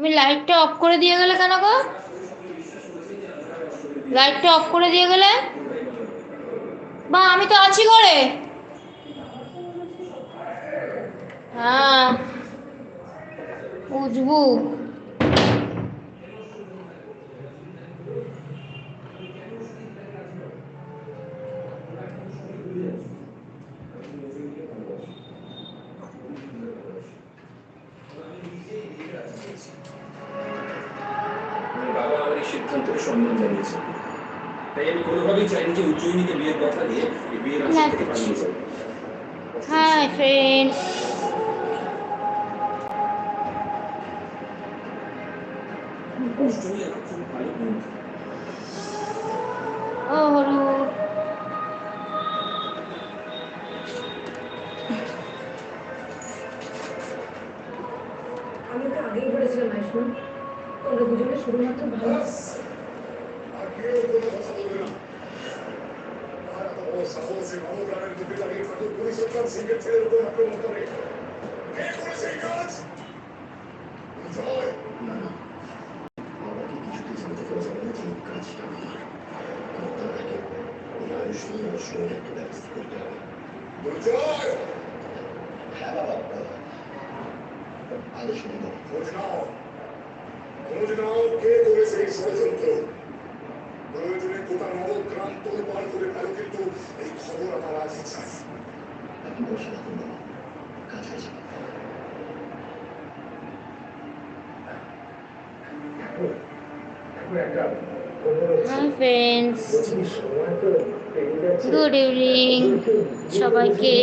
তুমি লাইটটা অফ করে দিয়ে গেলে কেন গো? লাইটটা অফ করে দিয়ে গেলে? বা আমি তো আছি ঘরে। হ্যাঁ। বুঝবু আগেই বলেছিলাম আইসুন তোমরা দুজনে শুধুমাত্র ভালো সাহস এই মানবপ্রাণের বুকে দাঁড়িয়ে পুলিশ সরকার সিঙ্গেল ছেলের উপর আক্রমণ করে কে করেছে এই কাজ জয় না না বাবাকে কিছুতেই জানতে পারা যাবে না যে এই কাজটা আমার আর তার আগে ওই আয়ুষ নিয়ে অসময়ের একটা ব্যবস্থা করতে হবে দুর্জয় হ্যাঁ বাবা আদেশ নেই বাবা খোঁজ নাও খোঁজ নাও কে করেছে এই ষড়যন্ত্র প্রয়োজনে গোটা নবগ্রাম তোলপাড় করে ফেলো কিন্তু এই খবর আমার আজই চাই আপনি বসে রাখুন বাবা কাজ হয়ে যাবে হাই ফ্রেন্ডস গুড ইভিনিং সবাইকে।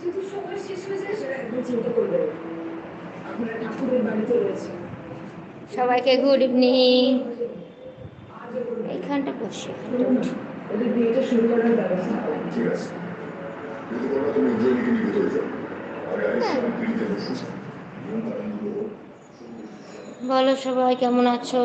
সবাইকে সময় ইভিনিং হয়ে যায় সেটা সবাই কেমন করবেন না আপনারা ঠাকুরের বাড়িতে রয়েছে সবাইকে গুড ইভিনিং আজও করবেন এইখানটা বসে এখানটা উঠি। ওদের বিয়েটা শুরু করার ব্যবস্থা করেন ঠিক আছে যদি বলো তুমি উজ্জয়িনীকে নিয়ে ভেতরে যাও আরে আরে আমি পিড়িতে বসুন নিয়ম কানুনগুলো বলো সবাই কেমন আছো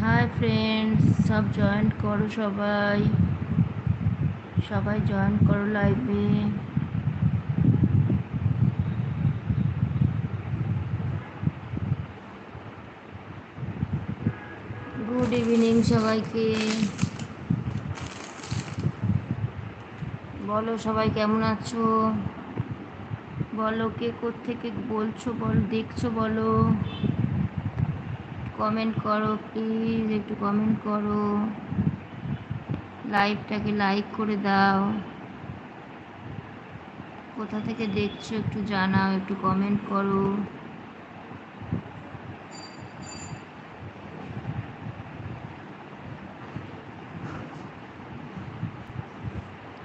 হাই ফ্রেন্ডস সব জয়েন করো সবাই। সবাই জয়েন করো লাইভে গুড ইভিনিং সবাইকে। বলো সবাই কেমন আছো? বলো কে থেকে বলছো বল, দেখছ বলো। কমেন্ট করো প্লিজ একটু কমেন্ট করো। লাইভটাকে লাইক করে দাও। কোথা থেকে দেখছ একটু জানাও, একটু কমেন্ট করো।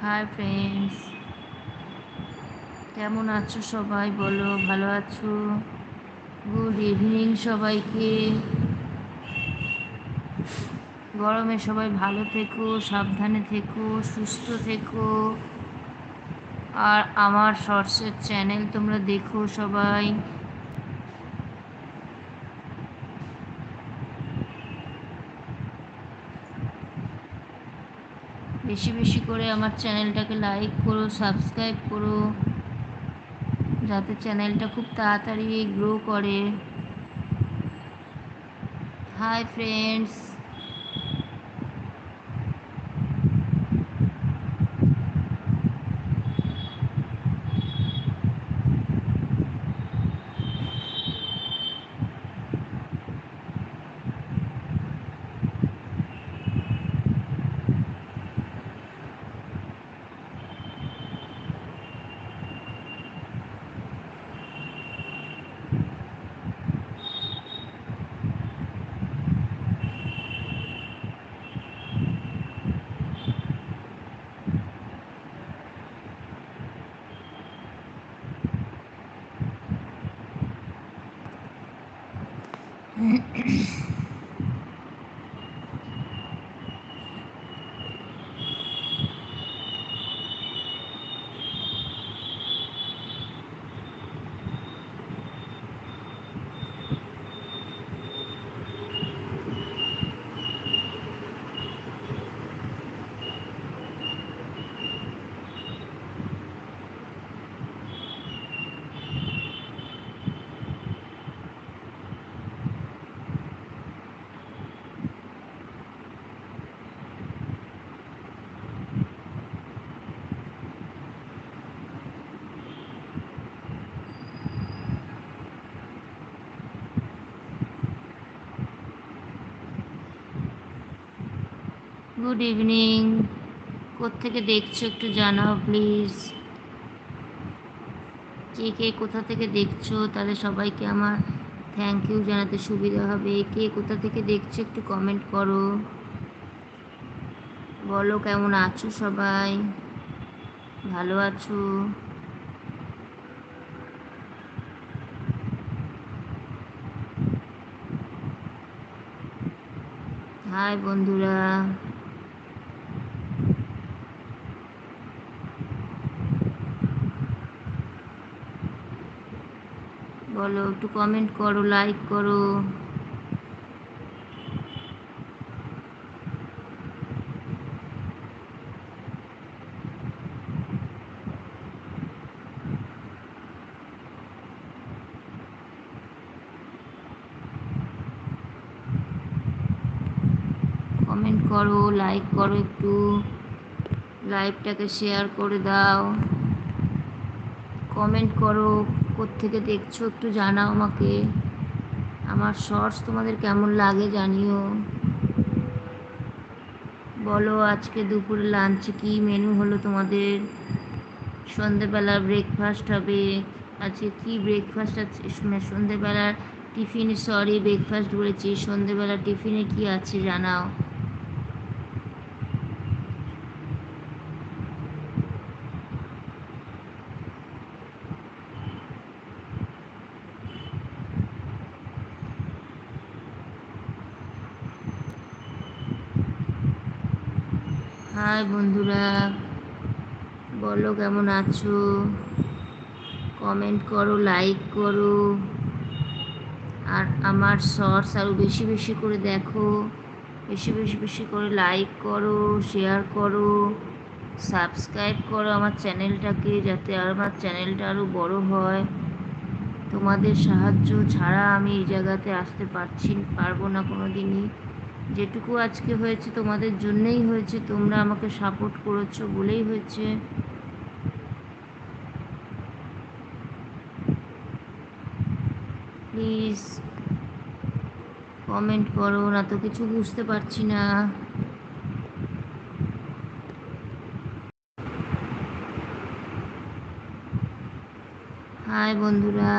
হাই ফ্রেন্ডস কেমন আছো সবাই? বলো, ভালো আছো? গুড ইভিনিং সবাইকে। গরমে সবাই ভালো থেকো, সাবধানে থেকো, সুস্থ থেকো। আর আমার শর্টসের চ্যানেল তোমরা দেখো সবাই। বেশি বেশি করে আমার চ্যানেলটাকে লাইক করো সাবস্ক্রাইব করো, যাতে চ্যানেলটা খুব তাড়াতাড়ি গ্রো করে। হাই ফ্রেন্ডস গুড ইভিনিং থেকে দেখছ একটু জানাও প্লিজ কে কে কোথা থেকে দেখছ? তাহলে সবাইকে আমার থ্যাংক ইউ জানাতে সুবিধা হবে। কে কোথা থেকে দেখছ একটু কমেন্ট করো। বলো কেমন আছো সবাই? ভালো আছো? হাই বন্ধুরা। বলো, একটু কমেন্ট করো লাইক করো। কমেন্ট করো লাইক করো একটু। লাইভটাকে শেয়ার করে দাও। কমেন্ট করো। কোত্থেকে দেখছ? একটু জানাও আমাকে। আমার শর্টস তোমাদের কেমন লাগে জানিও। বলো, আজকে দুপুরে লাঞ্চে কি মেনু হলো তোমাদের? সন্ধেবেলা ব্রেকফাস্ট হবে। আজকে কি ব্রেকফাস্ট আছে? মানে সন্ধেবেলার টিফিনে সরি ব্রেকফাস্ট বলেছি। সন্ধেবেলা টিফিনে কি আছে জানাও। হাই বন্ধুরা, বলো কেমন আছো? কমেন্ট করো লাইক করো। আর আমার শর্টস আরও বেশি বেশি করে দেখো। বেশি বেশি বেশি করে লাইক করো শেয়ার করো। সাবস্ক্রাইব করো আমার চ্যানেলটাকে যাতে আর আমার চ্যানেলটা আরও বড় হয়। তোমাদের সাহায্য ছাড়া আমি এই জায়গাতে আসতে পারছি, পারব না কোনো দিনই যেটুকু আজকে হয়েছে তোমাদের জন্যেই হয়েছে, তোমরা আমাকে সাপোর্ট করেছ বলেই হয়েছে। প্লিজ কমেন্ট করো না তো কিছু বুঝতে পারছি না। হাই বন্ধুরা।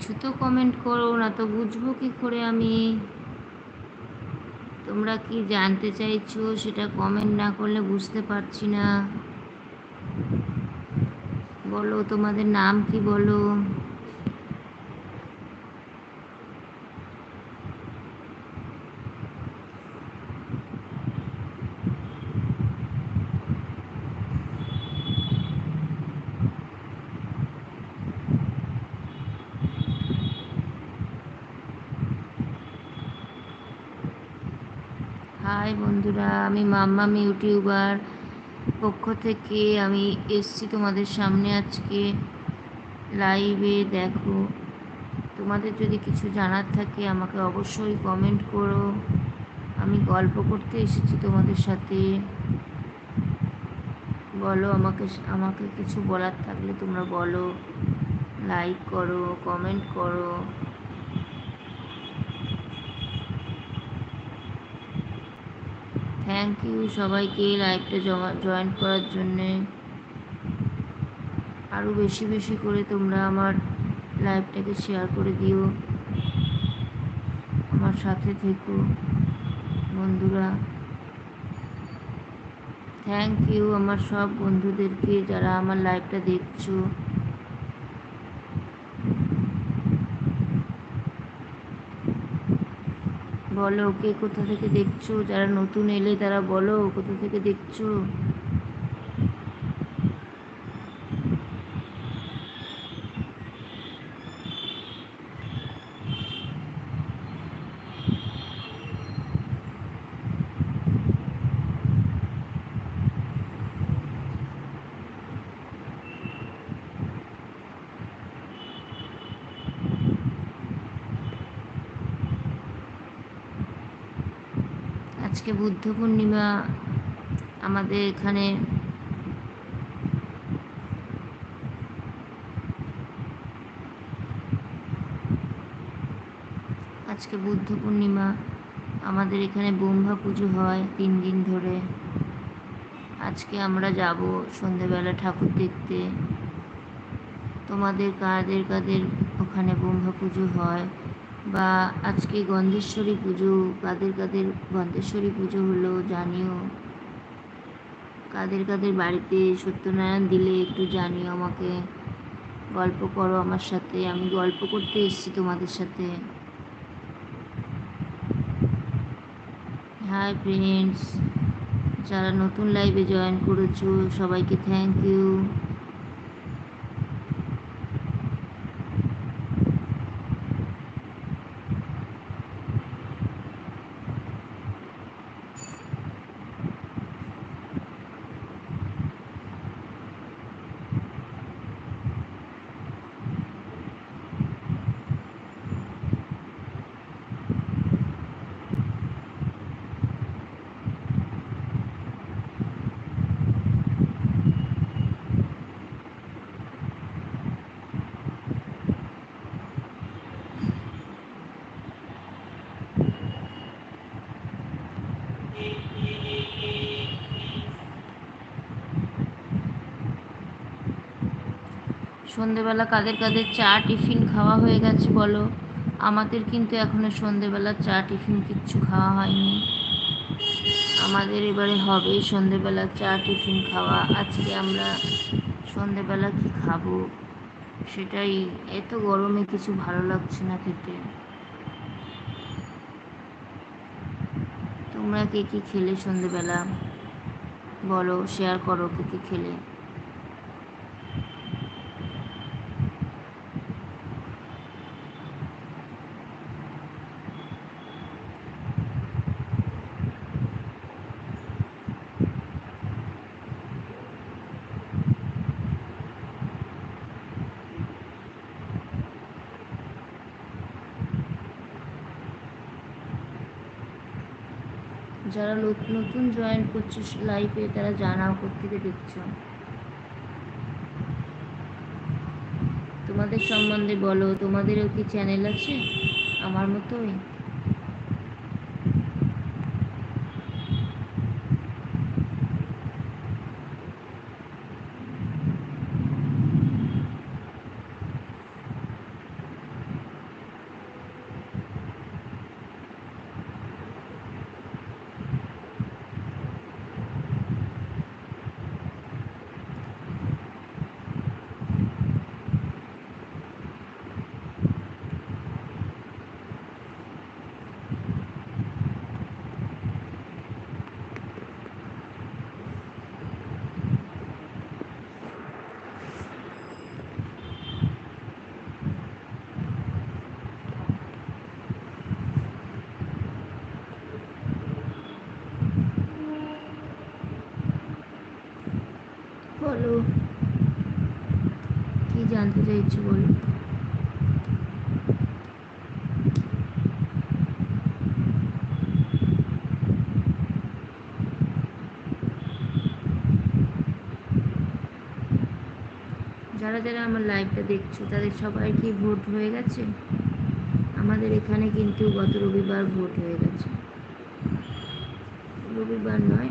কিছু তো কমেন্ট করো না তো বুঝব কি করে আমি। তোমরা কি জানতে চাইছো সেটা কমেন্ট না করলে বুঝতে পারছি না। বলো তোমাদের নাম কি বলো হাই বন্ধুরা, আমি মাম্মাম ইউটিউবার পক্ষ থেকে আমি এসছি তোমাদের সামনে আজকে লাইভে দেখো, তোমাদের যদি কিছু জানার থাকে আমাকে অবশ্যই কমেন্ট করো। আমি গল্প করতে এসেছি তোমাদের সাথে। বলো আমাকে আমাকে কিছু বলার থাকলে তোমরা বলো। লাইক করো কমেন্ট করো। থ্যাংক ইউ সবাইকে লাইভটা জয়েন করার জন্যে। আরও বেশি বেশি করে তোমরা আমার লাইভটাকে শেয়ার করে দিও। আমার সাথে থেকো, বন্ধুরা। থ্যাংক ইউ আমার সব বন্ধুদেরকে যারা আমার লাইভটা দেখছ। বলো কে কোথা থেকে দেখছ? যারা নতুন এলে তারা বলো কোথা থেকে দেখছ? আজকে বুদ্ধ পূর্ণিমা আমাদের এখানে আজকে বুদ্ধ পূর্ণিমা আমাদের এখানে ব্রহ্মা পুজো হয় তিন দিন ধরে। আজকে আমরা যাব সন্ধেবেলা ঠাকুর দেখতে। তোমাদের কাদের কাদের ওখানে ব্রহ্মা পুজো হয়? বা আজকে গন্ধেশ্বরী পুজো, কাদের কাদের গন্ধেশ্বরী পুজো হলো জানিও। কাদের কাদের বাড়িতে সত্যনারায়ণ দিলে একটু জানিও আমাকে। গল্প করো আমার সাথে, আমি গল্প করতে এসেছি তোমাদের সাথে। হাই ফ্রেন্ডস যারা নতুন লাইভে জয়েন করেছ, সবাইকে থ্যাংক ইউ সন্ধেবেলা কাদের কাদের চা টিফিন খাওয়া হয়ে গেছে বলো? আমাদের কিন্তু এখনও সন্ধেবেলা চা টিফিন কিচ্ছু খাওয়া হয়নি। আমাদের এবারে হবে সন্ধেবেলা চা টিফিন খাওয়া। আজকে আমরা সন্ধেবেলা কি খাব? সেটাই, এত গরমে কিছু ভালো লাগছে না খেতে। তোমরা কে কি খেলে সন্ধেবেলা? বলো শেয়ার করো কে কি খেলে যারা নত- নতুন জয়েন করছিস লাইফে তারা জানাও কোথেকে দেখছ। তোমাদের সম্বন্ধে বলো, তোমাদেরও কি চ্যানেল আছে? আমার মতোই বলো কি চাইছো বলো যারা যারা আমার লাইভটা দেখছ, তাদের সবাই কি ভোট হয়ে গেছে? আমাদের এখানে কিন্তু গত রবিবার ভোট হয়ে গেছে। রবিবার নয়,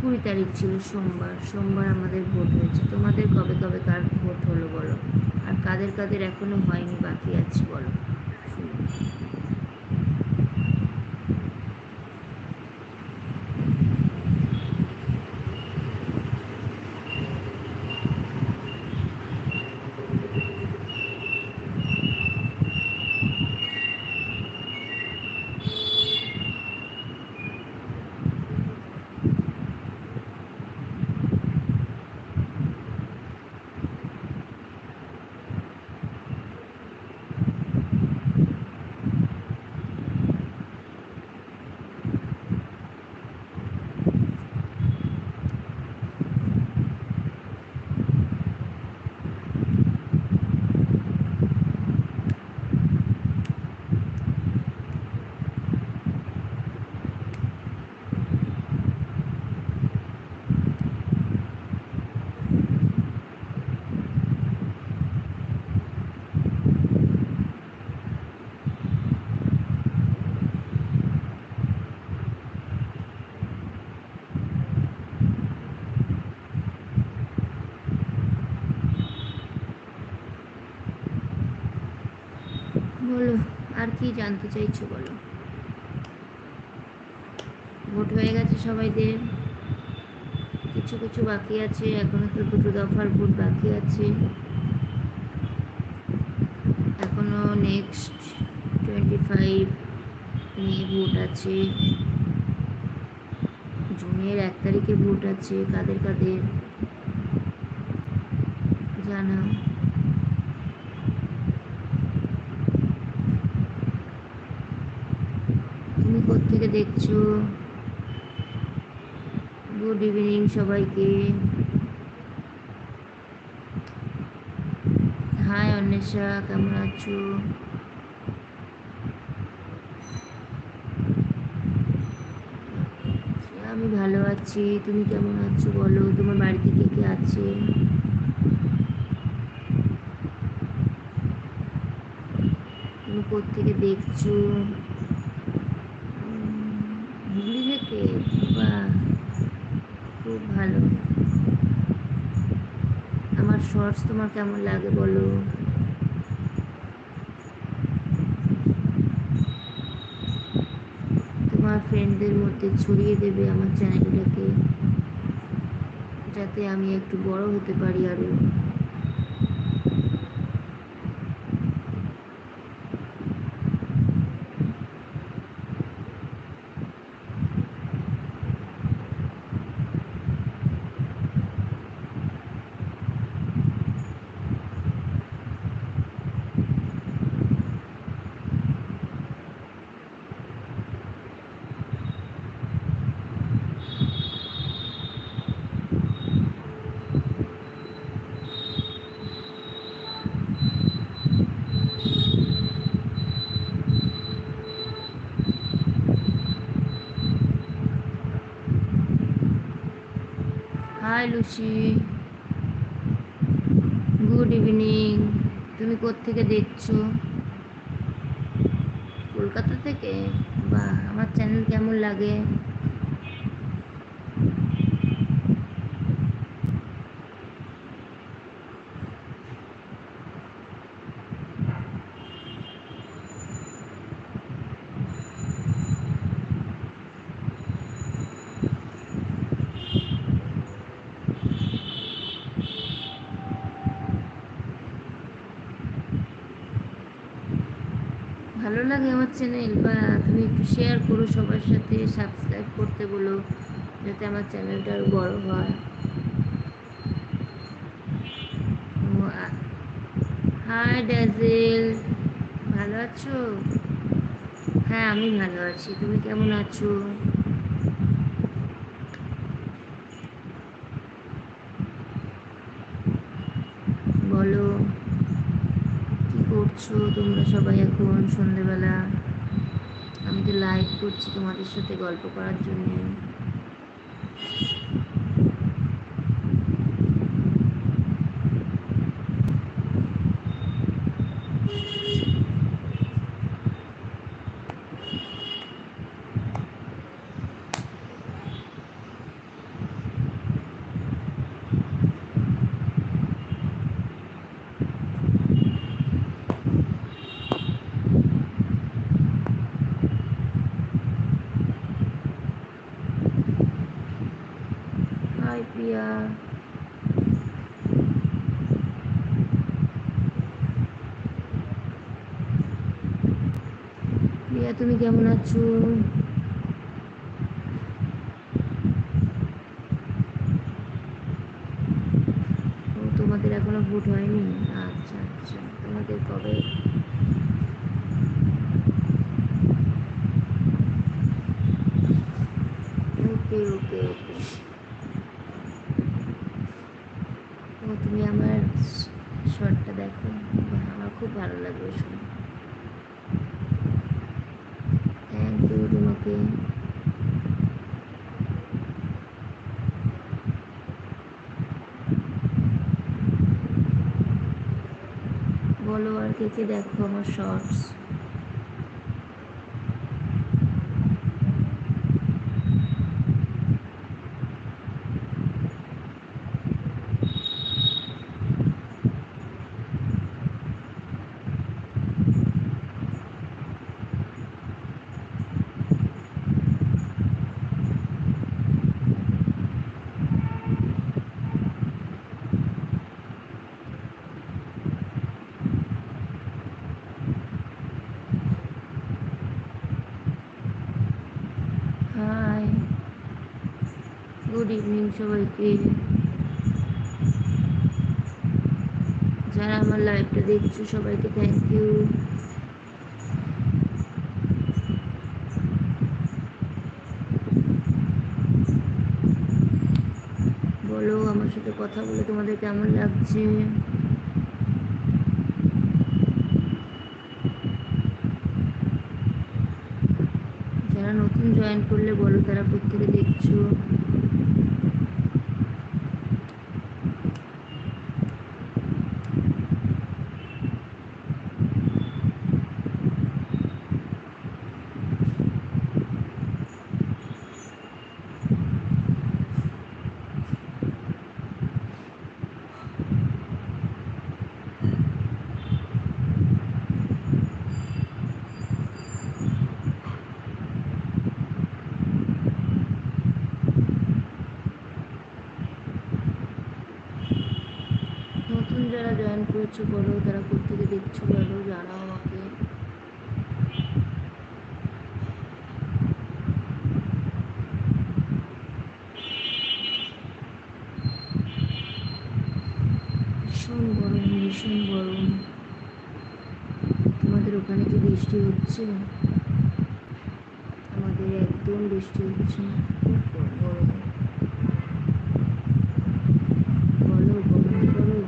কুড়ি তারিখ ছিল সোমবার। সোমবার আমাদের ভোট হয়েছে। তোমাদের কবে কবে কার ভোট হলো বলো? কাদের কাদের এখনও হয়নি বাকি আছে বলো শুনি। বলো আর কি জানতে চাইছো বলো? ভোট হয়ে গেছে সবাইদের। কিছু কিছু বাকি আছে। এখনও তো দুটো দফার ভোট বাকি আছে। এখনও নেক্সট টোয়েন্টি ফাইভ নিয়ে ভোট আছে। জুনের এক তারিখে ভোট আছে। কাদের কাদের? জানাও। কোত্থেকে দেখছ। গুড ইভিনিং সবাইকে। হাই অন্বেষা, কেমন আছো? আমি ভালো আছি, তুমি কেমন আছো বলো? তোমার বাড়িতে কে কে আছে? তুমি কোত্থেকে দেখছ উম, হুগলি থেকে বাহ খুব ভালো আমার শর্টস তোমার কেমন লাগে বলো? তোমার ফ্রেন্ডদের মধ্যে ছড়িয়ে দেবে আমার চ্যানেলটাকে যাতে আমি একটু বড় হতে পারি আরও। হাই লুচি। Good evening. তুমি কোত্থেকে দেখছ? কলকাতা থেকে? বা আমার চ্যানেল কেমন লাগে ভালো লাগে আমার চ্যানেল বা তুমি একটু শেয়ার করো সবার সাথে সাবস্ক্রাইব করতে বলো, যাতে আমার চ্যানেলটা আরও বড় হয়। হাই ড্যাজেল ভালো আছো? হ্যাঁ আমি ভালো আছি। তুমি কেমন আছো? বলো, কি করছ তোমরা সবাই এখন সন্ধেবেলা? আমি তো লাইভ করছি তোমাদের সাথে গল্প করার জন্য হাই প্রিয়া প্রিয়া তুমি কেমন আছো? তোমাদের এখনও ভোট হয়নি? আচ্ছা আচ্ছা। তোমাদের কবে ওকে ওকে ওকে ও তুমি আমার শর্টটা দেখো বাহ, আমার খুব ভালো লাগবে শুনে থ্যাংক ইউ তোমাকে বলো আর কে কে দেখো আমার শর্টস হাই গুড ইভিনিং সবাইকে। যারা আমার লাইভটা দেখছ, সবাইকে থ্যাংক ইউ বলো, আমার সাথে কথা বলে তোমাদের কেমন লাগছে? যারা নতুন জয়েন করলে বলো, তারা প্রত্যেকে দেখছ নতুন যারা করেছ বলো তারা প্রত্যেকে দেখছ বলো, জানাও আমাকে। ভীষণ গরম ভীষণ গরম। তোমাদের ওখানে কি বৃষ্টি হচ্ছে? আমাদের একদম বৃষ্টি হচ্ছে। খুব গরম বলো কমেন্ট করো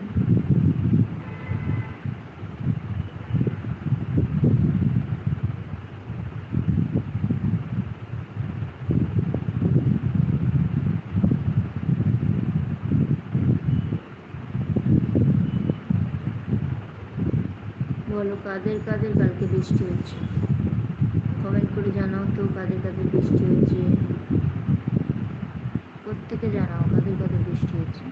বলো কাদের কাদের কালকে বৃষ্টি হচ্ছে? কমেন্ট করে জানাও তো কাদের কাদের বৃষ্টি হচ্ছে। প্রত্যেকে জানাও কাদের কাদের বৃষ্টি হচ্ছে।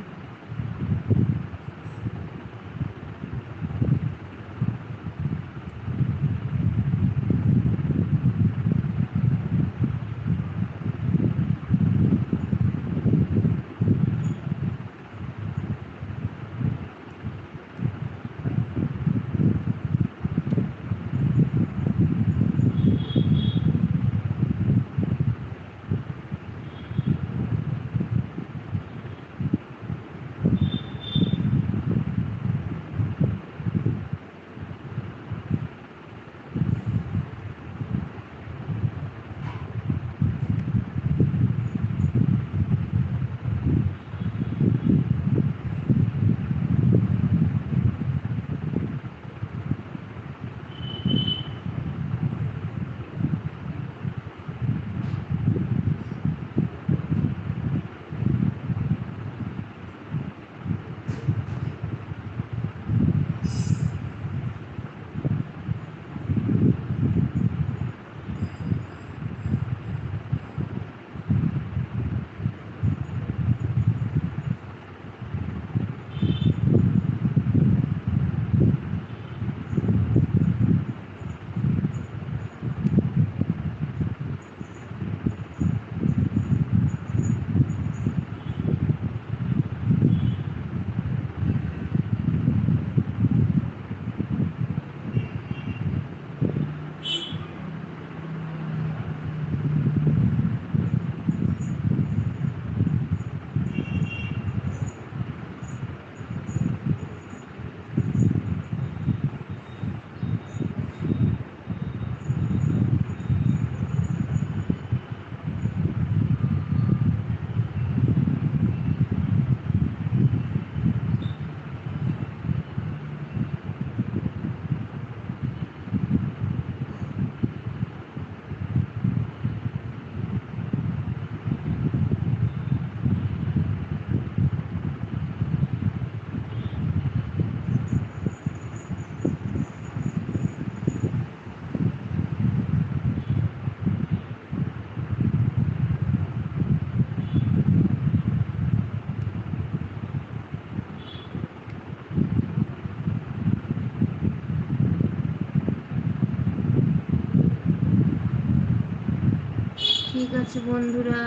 ঠিক আছে, বন্ধুরা।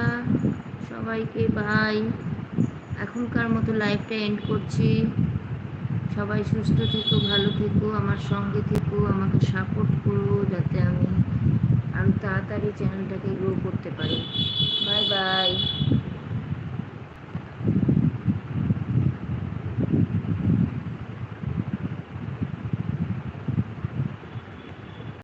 সবাইকে বাই এখনকার মতো লাইফটা এন্ড করছি। সবাই সুস্থ থেকো, ভালো থেকো, আমার সঙ্গে থেকো, আমাকে সাপোর্ট করো যাতে আমি আরও তাড়াতাড়ি চ্যানেলটাকে গ্রো করতে পারি। Bye bye